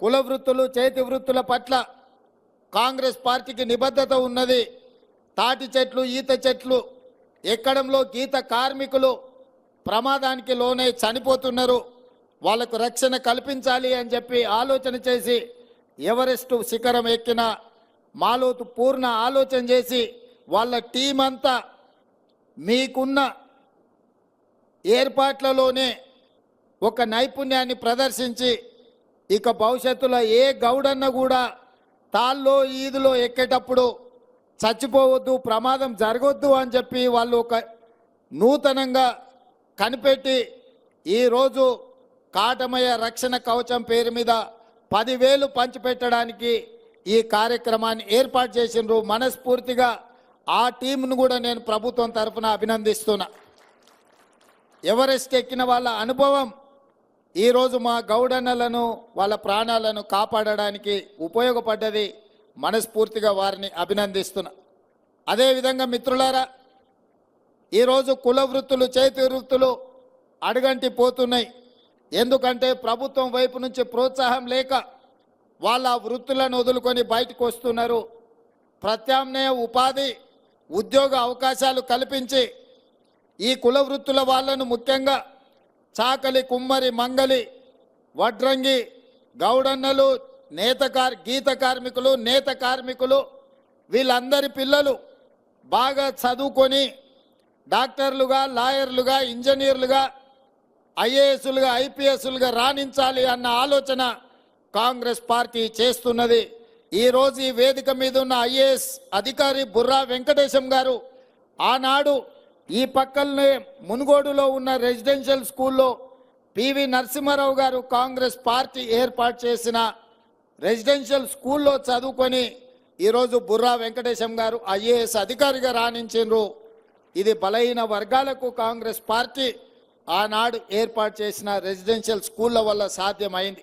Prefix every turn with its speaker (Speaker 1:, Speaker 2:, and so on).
Speaker 1: కుల వృత్తులు చేతి వృత్తుల పట్ల కాంగ్రెస్ పార్టీకి నిబద్ధత ఉన్నది. తాటి చెట్లు ఈత చెట్లు ఎక్కడంలో గీత కార్మికులు ప్రమాదానికి లోనై చనిపోతున్నారు. వాళ్ళకు రక్షణ కల్పించాలి అని చెప్పి ఆలోచన చేసి ఎవరెస్టు శిఖరం ఎక్కిన మాలోతు పూర్ణ ఆలోచన చేసి వాళ్ళ టీం అంతా మీకున్న ఏర్పాట్లలోనే ఒక నైపుణ్యాన్ని ప్రదర్శించి ఇక భవిష్యత్తులో ఏ గౌడన్న కూడా తాల్లో ఈదులో ఎక్కేటప్పుడు చచ్చిపోవద్దు ప్రమాదం జరగొద్దు అని చెప్పి వాళ్ళు ఒక నూతనంగా కనిపెట్టి ఈరోజు కాటమయ రక్షణ కవచం పేరు మీద పదివేలు పంచిపెట్టడానికి ఈ కార్యక్రమాన్ని ఏర్పాటు చేసిండ్రు. మనస్ఫూర్తిగా ఆ టీంను కూడా నేను ప్రభుత్వం తరఫున అభినందిస్తున్నా. ఎవరెస్ట్ ఎక్కిన వాళ్ళ అనుభవం ఈరోజు మా గౌడన్నలను వాళ్ళ ప్రాణాలను కాపాడడానికి ఉపయోగపడ్డది మనస్ఫూర్తిగా వారిని అభినందిస్తున్నా. అదేవిధంగా మిత్రులారా ఈరోజు కుల వృత్తులు చేతి వృత్తులు అడుగంటి పోతున్నాయి. ఎందుకంటే ప్రభుత్వం వైపు నుంచి ప్రోత్సాహం లేక వాళ్ళ వృత్తులను వదులుకొని బయటకు వస్తున్నారు. ప్రత్యామ్నాయ ఉపాధి ఉద్యోగ అవకాశాలు కల్పించి ఈ కుల వృత్తుల వాళ్ళను ముఖ్యంగా చాకలి కుమ్మరి మంగలి వడ్రంగి గౌడన్నలు నేత కార్ గీత కార్మికులు నేత కార్మికులు వీళ్ళందరి పిల్లలు బాగా చదువుకొని డాక్టర్లుగా లాయర్లుగా ఇంజనీర్లుగా ఐఏఎస్లుగా ఐపీఎస్లుగా రాణించాలి అన్న ఆలోచన కాంగ్రెస్ పార్టీ చేస్తున్నది. ఈరోజు ఈ వేదిక మీద ఉన్న ఐఏఎస్ అధికారి బుర్రా వెంకటేశం గారు ఆనాడు ఈ పక్కనే మునుగోడులో ఉన్న రెసిడెన్షియల్ స్కూల్లో పివి నరసింహారావు గారు కాంగ్రెస్ పార్టీ ఏర్పాటు చేసిన రెసిడెన్షియల్ స్కూల్లో చదువుకొని ఈరోజు బుర్రా వెంకటేశం గారు ఐఏఎస్ అధికారిగా రాణించిండ్రు. ఇది బలహీన వర్గాలకు కాంగ్రెస్ పార్టీ ఆనాడు ఏర్పాటు చేసిన రెసిడెన్షియల్ స్కూళ్ళ వల్ల సాధ్యమైంది.